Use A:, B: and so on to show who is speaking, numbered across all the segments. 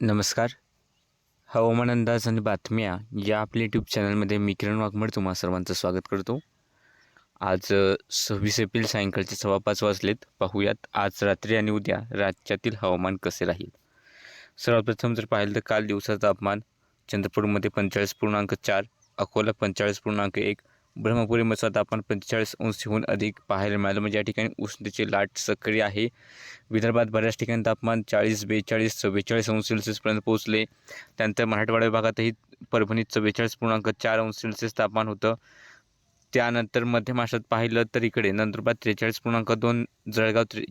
A: नमस्कार. हवामान अंदाज आणि बातम्या या आपल्या यूट्यूब चॅनलमध्ये मी किरण वाघमड तुम्हा सर्वांचं स्वागत करतो. आज सव्वीस एप्रिल सायंकाळचे सव्वा पाच वाजलेत. पाहूयात आज रात्री आणि उद्या राज्यातील हवामान कसे राहील? सर्वात प्रथम जर पाहिलं तर काल दिवसाचं तापमान चंद्रपूरमध्ये पंचेचाळीस पूर्णांक चार अकोला पंचेचाळीस पूर्णांक एक ब्रह्मपुरीमध्ये तापमान पंचेचाळीस अंशहून अधिक पाहायला मिळालं. म्हणजे या ठिकाणी उष्णतेची लाट सक्रिय आहे. विदर्भात बऱ्याच ठिकाणी तापमान चाळीस बेचाळीस चव्वेचाळीस अंश सेल्सिअसपर्यंत पोहोचले. त्यानंतर मराठवाडा विभागातही परभणीत चव्वेचाळीस पूर्णांक चार अंश सेल्सिअस तापमान होतं. त्यानंतर मध्य महाराष्ट्रात पाहिलं तर इकडे नंदुरबार त्रेचाळीस पूर्णांक दोन जळगाव त्रे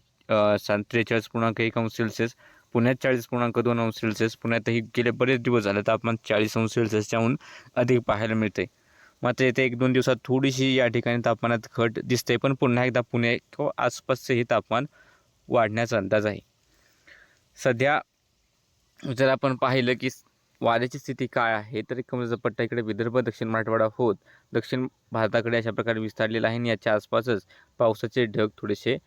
A: सा त्रेचाळीस पूर्णांक एक अंश सेल्सिअस पुण्यात चाळीस पूर्णांक दोन अंश सेल्सिअस पुण्यातही गेले बरेच दिवस झाले तापमान चाळीस अंश सेल्सिअसच्याहून अधिक पाहायला मिळते मात्र येत्या एक दोन दिवसात थोडीशी या ठिकाणी तापमानात घट दिसते पण पुन्हा एकदा पुणे किंवा आसपासचे हे तापमान वाढण्याचा अंदाज आहे. सध्या जर आपण पाहिलं की वाऱ्याची स्थिती काय आहे तर कमी म्हणजे पट्टा इकडे विदर्भ दक्षिण मराठवाडा होत दक्षिण भारताकडे अशा प्रकारे विस्तारलेला आहे आणि याच्या आसपासच पावसाचे ढग थोडेसे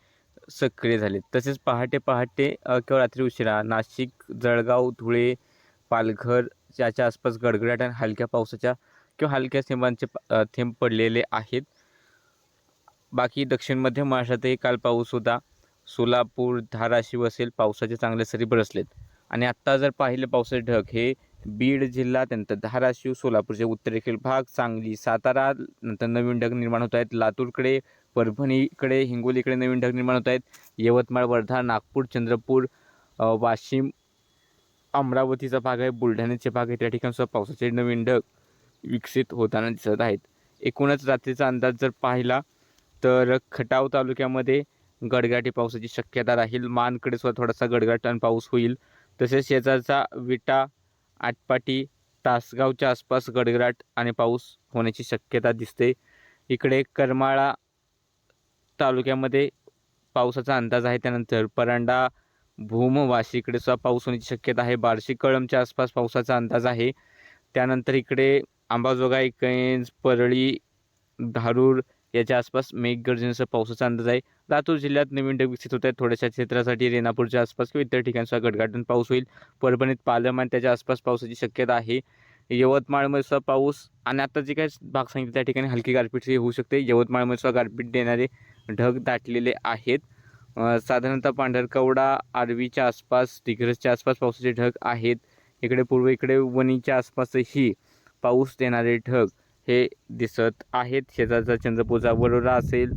A: सक्रिय झाले तसेच पहाटे पहाटे किंवा रात्री उशिरा नाशिक जळगाव धुळे पालघर याच्या आसपास गडगडाट आणि हलक्या पावसाच्या किंवा हलक्या थेंबांचे थेंब पडलेले आहेत. बाकी दक्षिण मध्य महाराष्ट्रातही काल पाऊस होता. सोलापूर धाराशिव असेल पावसाचे चांगले सरी बरसलेत. आणि आत्ता जर पाहिलं पावसाचे ढग हे बीड जिल्हा त्यानंतर धाराशिव सोलापूरचे उत्तरेकडील भाग सांगली सातारा नंतर नवीन ढग निर्माण होत आहेत. लातूरकडे परभणीकडे हिंगोलीकडे नवीन ढग निर्माण होत आहेत. यवतमाळ वर्धा नागपूर चंद्रपूर वाशिम अमरावतीचा भाग आहे. बुलढाण्याचे भाग आहे त्या ठिकाणी सुद्धा पावसाचे नवीन ढग. विकसित होताना दिसत आहेत. एकूणच रात्रीचा अंदाज जर पाहिला तर खटाव तालुक्यामध्ये गडगाटी पावसाची शक्यता राहील. मानकडे सुद्धा थोडासा गडगाट आणि पाऊस होईल. तसेच शेजारचा विटा आटपाटी तासगावच्या आसपास गडगडाट आणि पाऊस होण्याची शक्यता दिसते. इकडे करमाळा तालुक्यामध्ये पावसाचा अंदाज आहे. त्यानंतर परांडा भूम वाशीकडे सुद्धा पाऊस होण्याची शक्यता आहे. बार्शी कळमच्या आसपास पावसाचा अंदाज आहे. त्यानंतर इकडे अंबाजोगाई कैंज परळी धारूर याच्या आसपास मेघगर्जनेसह पावसाचा अंदाज आहे. लातूर जिल्ह्यात नवीन ढग विकसित होत आहेत. थोड्याशा क्षेत्रासाठी रेणापूरच्या आसपास किंवा इतर ठिकाणचा गडगाटून पाऊस होईल. परभणीत पालम आणि त्याच्या आसपास पावसाची शक्यता आहे. यवतमाळमध्ये पाऊस आणि आता जे काही भाग सांगितले त्या ठिकाणी हलकी गारपीट होऊ शकते. यवतमाळमध्ये गारपीट देणारे ढग दाटलेले आहेत. साधारणतः पांढरकवडा आर्वीच्या आसपास दिग्रजच्या आसपास पावसाचे ढग आहेत. इकडे पूर्व इकडे वणीच्या आसपासही पाऊस देणारे ढग हे दिसत आहेत. शेजारचा चंद्रपूरचा वरोरा असेल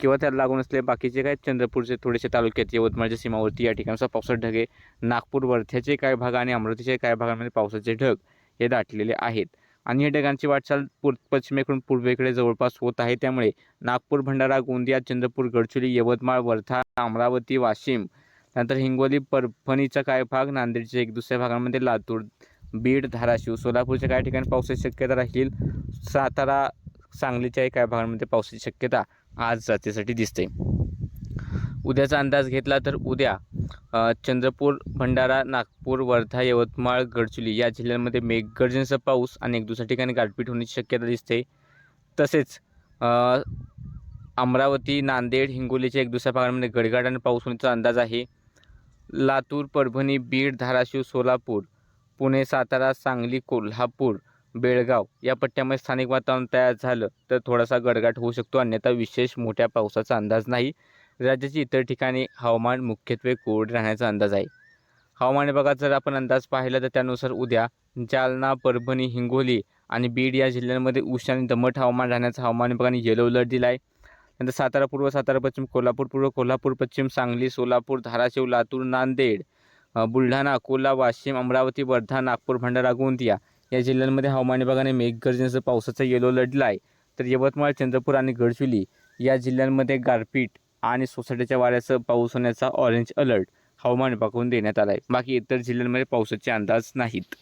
A: किंवा त्याला लागून असले बाकीचे काय चंद्रपूरचे थोडेसे तालुक्यात यवतमाळच्या सीमावरती या ठिकाणचा पावसाचे ढगे नागपूर वर्ध्याचे काही भाग आणि अमरावतीच्या काही भागांमध्ये पावसाचे ढग हे दाटलेले आहेत. आणि या ढगांची वाटचाल पूर पश्चिमेकडून पूर्वेकडे जवळपास होत आहे. त्यामुळे नागपूर भंडारा गोंदिया चंद्रपूर गडचिरोली यवतमाळ वर्धा अमरावती वाशिम नंतर हिंगोली परभणीचा काही भाग नांदेडच्या एक दुसऱ्या भागांमध्ये लातूर बीड धाराशिव सोलापूरच्या काही ठिकाणी पावसाची शक्यता राहील. सातारा सांगलीच्याही काही भागांमध्ये पावसाची शक्यता आज रात्रीसाठी दिसते. उद्याचा अंदाज घेतला तर उद्या चंद्रपूर भंडारा नागपूर वर्धा यवतमाळ गडचिरोली या जिल्ह्यांमध्ये मेघगर्जनेचा पाऊस आणि एक दुसऱ्या ठिकाणी गारपीट होण्याची शक्यता दिसते. तसेच अमरावती नांदेड हिंगोलीच्या एक दुसऱ्या भागांमध्ये गडगड आणि पाऊस होण्याचा अंदाज आहे. लातूर परभणी बीड धाराशिव सोलापूर पुणे सातारा सांगली कोल्हापूर बेळगाव या पट्ट्यामध्ये स्थानिक वातावरण तयार झालं तर थोडासा गडगाट होऊ शकतो. अन्यथा विशेष मोठ्या पावसाचा अंदाज नाही. राज्याची इतर ठिकाणी हवामान मुख्यत्वे कोरडे राहण्याचा अंदाज आहे. हवामान विभागात जर आपण अंदाज पाहिला तर त्यानुसार उद्या जालना परभणी हिंगोली आणि बीड या जिल्ह्यांमध्ये उष्ण आणि दमट हवामान राहण्याचा हवामान विभागाने येलो अलर्ट दिला आहे नंतर सातारा पूर्व सातारा पश्चिम कोल्हापूर पूर्व कोल्हापूर पश्चिम सांगली सोलापूर धाराशिव लातूर नांदेड बुलढाणा अकोला वाशिम अमरावती वर्धा नागपूर भंडारा गोंदिया या जिल्ह्यांमध्ये हवामान विभागाने मेघगर्जनेसह पावसाचा येलो लढला आहे तर यवतमाळ चंद्रपूर आणि गडचिरोली या जिल्ह्यांमध्ये गारपीट आणि सोसायटीच्या वाऱ्यासह पाऊस होण्याचा ऑरेंज अलर्ट हवामान विभागाकडून देण्यात आला आहे बाकी इतर जिल्ह्यांमध्ये पावसाचे अंदाज नाहीत.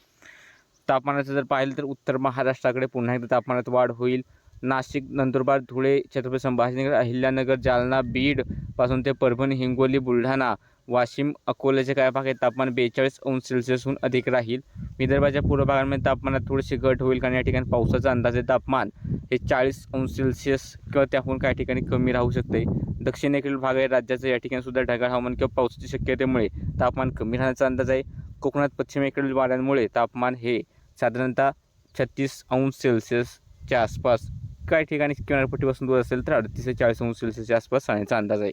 A: तापमानाचं जर पाहिलं तर उत्तर महाराष्ट्राकडे पुन्हा एकदा तापमानात वाढ होईल. नाशिक नंदुरबार धुळे छत्रपती संभाजीनगर अहिल्यानगर जालना बीडपासून ते परभणी हिंगोली बुलढाणा वाशिम अकोल्याचे काही भाग आहे तापमान बेचाळीस अंश सेल्सिअसहून अधिक राहील. विदर्भाच्या पूर्व भागांमध्ये तापमानात थोडीशी घट होईल कारण या ठिकाणी पावसाचा अंदाज आहे तापमान हे चाळीस अंश सेल्सिअस किंवा त्याहून काही ठिकाणी कमी राहू शकते. दक्षिणेकडील भाग आहे राज्याचं या ठिकाणी सुद्धा ढगाळ हवामान किंवा पावसाची शक्यतेमुळे तापमान कमी राहण्याचा अंदाज आहे. कोकणात पश्चिमेकडील वाऱ्यांमुळे तापमान हे साधारणतः छत्तीस अंश सेल्सिअसच्या आसपास काही ठिकाणी किनारपट्टीपासून दूर असेल तर अडतीस ते चाळीस अंश सेल्सिअसच्या आसपास राहण्याचा अंदाज आहे.